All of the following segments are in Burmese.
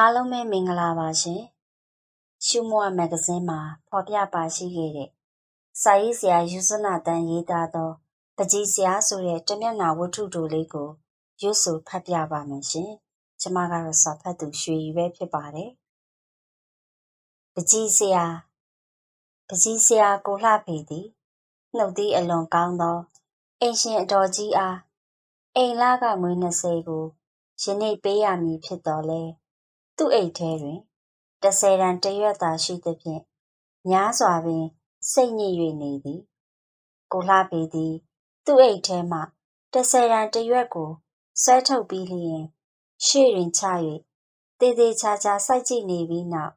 အားလုံးပဲမင်္ဂလာပါရှင်။ရှုမွမဂ္ဂဇင်းမှာဖော်ပြပါရှိခဲ့တဲ့စာရေးဆရာယူဇနာတန်ရေးသားသောပကြီးဆရာဆိုတဲ့တမျက်နှာဝတ္ထုတိုလေးကိုရွတ်ဆိုဖတ်ပြပါမယ်ရှင်။ကျွန်မကတော့စာဖတ်သူရွှေရီပဲဖြစ်ပါတယ်။ပကြီးဆရာပကြီးဆရာကိုလှဖေသည်နှုတ်သီးအလွန်ကောင်းသောအိမ်ရှင်အတော်ကြီးအားအိမ်လာကငွေ20ကိုယနေ့ပေးရမည်ဖြစ်တော်လဲ သူ့အိတ်ထဲတွင်တဆယ်တန်တရွက်သာရှိသဖြင့်များစွာပင်စိတ်ညစ်၍နေသည်ကိုလှပေသည်သူ့အိတ်ထဲမှတဆယ်တန်တရွက်ကိုဆွဲထုတ်ပြီးလျင်ရှေ့တွင်ချ၍တေးသေးချာချာစိုက်ကြည့်နေပြီးနောက်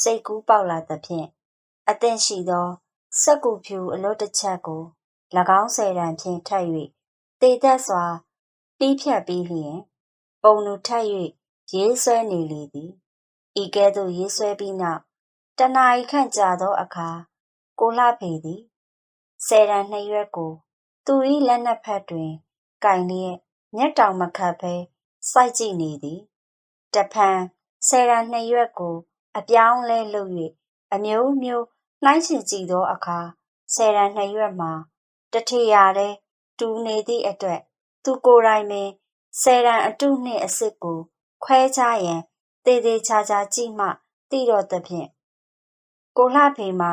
စိတ်ကူးပေါက်လာသဖြင့်အသင့်ရှိသောစက်ကူဖြူအလွတ်တစ်ချက်ကို၎င်းဆယ်တန်ဖြင့်ထပ်၍တေသက်စွာတီးဖြတ်ပြီးလျင် ပုံသူထပ်၍ ရေးဆွဲနေလေသည်ဤကဲ့သို့ရေးဆွဲပြီးနောက်တနာရီခန့်ကြာသောအခါကိုလှဖေသည်ဆယ်ရန်နှစ်ရွက်ကို သူ၏လက်နှစ်ဖက်တွင်ကင်လျက်မျက်တောင်မခတ်ဘဲစိုက်ကြည့်နေသည်တဖန်ဆယ်ရန်နှစ်ရွက်ကို အပြောင်းလဲလုပ်၍အမျိုးမျိုးနှိုင်းရှင်ကြည့်သောအခါဆယ်ရန်နှစ်ရွက်မှာတထေရာတဲ့တူနေသည့်အတွက် သူကိုယ်တိုင်ပင်ဆယ်ရန်အတုနှင့်အစ်စ်ကို ခွဲခြားရန်သေသေးချာချာကြည့်မှသိတော့သဖြင့်ကိုလှဖေမှာ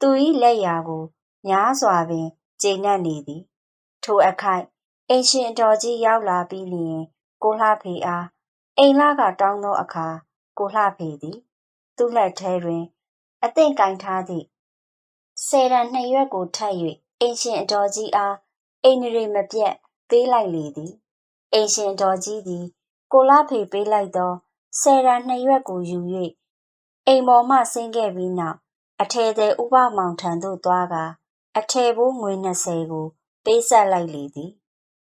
သူ၏လက်ရာကိုများစွာပင်ကျေနပ်နေသည် ထိုအခိုက်အိမ်ရှင်တော်ကြီးရောက်လာပြီးလျင်ကိုလှဖေအားအိမ်လာကတောင်းသောအခါကိုလှဖေသည် သူ့လက်ထဲတွင် အသင့်ကင်ထားသည့်ဆယ်ရန်နှစ်ရွက်ကိုထပ်၍အိမ်ရှင်အတော်ကြီးအားအိမ်ရီမပြတ်ပေးလိုက်လေသည်အိမ်ရှင်တော်ကြီးသည် ကိုလှဖေပေးလိုက်သောဆယ်ရန်နှစ်ရွက်ကိုယူ၍အိမ်ပေါ်မှဆင်းခဲ့ပြီးနောက်အထည်သည်ဥပမောင်ထံသို့သွားကာအထည်ဘိုးငွေ20ကို ပေးဆက်လိုက်လေသည်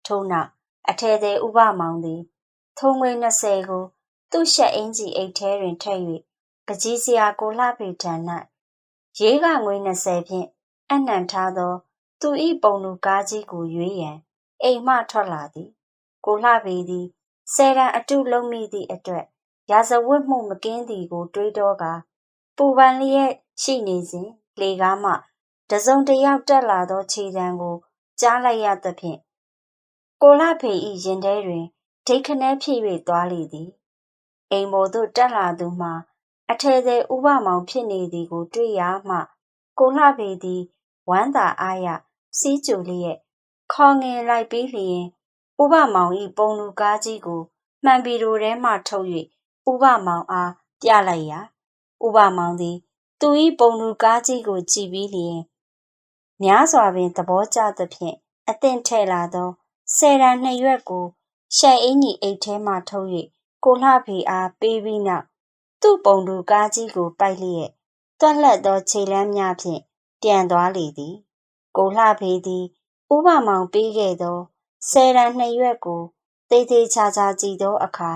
ထို့နောက်အထည်သည်ဥပမောင်သည်ထုံငွေ20ကို သူ့ရှက်အင်ကြီးအိတ်ထဲတွင်ထည့်၍ပကြီးစရာကိုလှဖေထံ၌ရေးကငွေ20ဖြင့်အနှံထားသော သူ၏ပုံလူကားကြီးကိုရွေးရန်အိမ်မှထွက်လာသည် ကိုလှပေသည် ဆယ်ရန်အတုလုံးမိသည့်အတွက်ရာဇဝတ်မှုမကင်းသည်ကို တွေးတောကာပူပန်လျက်ရှိနေစဉ်လေကားမှတစုံတယောက်တက်လာသောခြေတံကို ကြားလိုက်ရသဖြင့်ကိုလှဖေ၏ရင်ထဲတွင်ဒိတ်ခနဲဖြစ်၍သွားလေသည်အိမ်ပေါ်သို့တက်လာသူမှာအထည်သည်ဥပမောင်ဖြစ်နေသည်ကို တွေ့ရမှကိုလှဖေသည်ဝမ်းသာအားရစီးကြိုလျက်ခေါငင်လိုက်ပြီးလျင် ဥပမောင်၏ပုံလူကားကြီးကို မှန်ပီရိုထဲမှထုတ်၍ဥပမောင်အားပြလိုက်ရာဥပမောင်သည် သူ၏ပုံလူကားကြီးကိုကြည့်ပြီးလျင်များစွာပင်သဘောကျသဖြင့်အသင့်ထဲ့လာသောဆယ်ရန်နှစ်ရွက်ကိုရှက်အင်းကြီးအိတ်ထဲမှထုတ်၍ကိုလှဖေအားပေးပြီးနောက်သူ့ပုံလူကားကြီးကိုပိုက်လျက်တွက်လက်သောခြေလမ်းများဖြင့်ပြန်သွားလေသည် ကိုလှဖေသည် ဥပမောင်ပေးခဲ့သော ဆယ်ရန်နှစ်ရွက်ကိုသေသေးချာချာကြည့်သောအခါ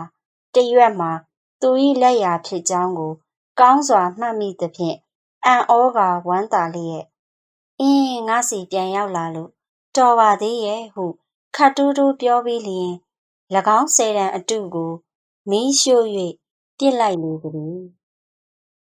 တရွက်မှာသူ၏လက်ရာဖြစ်ကြောင်းကို ကောင်းစွာမှတ်မိသဖြင့်အံ့ဩကာဝမ်းသာလျက်အင်းငါစီပြန်ရောက်လာလို့တော်ပါသေးရဲ့ဟုခတ်တူးတူးပြောပြီးလျင်၎င်းဆယ်တန်အတုကိုမီးရှို့၍ပြစ်လိုက်လေသည်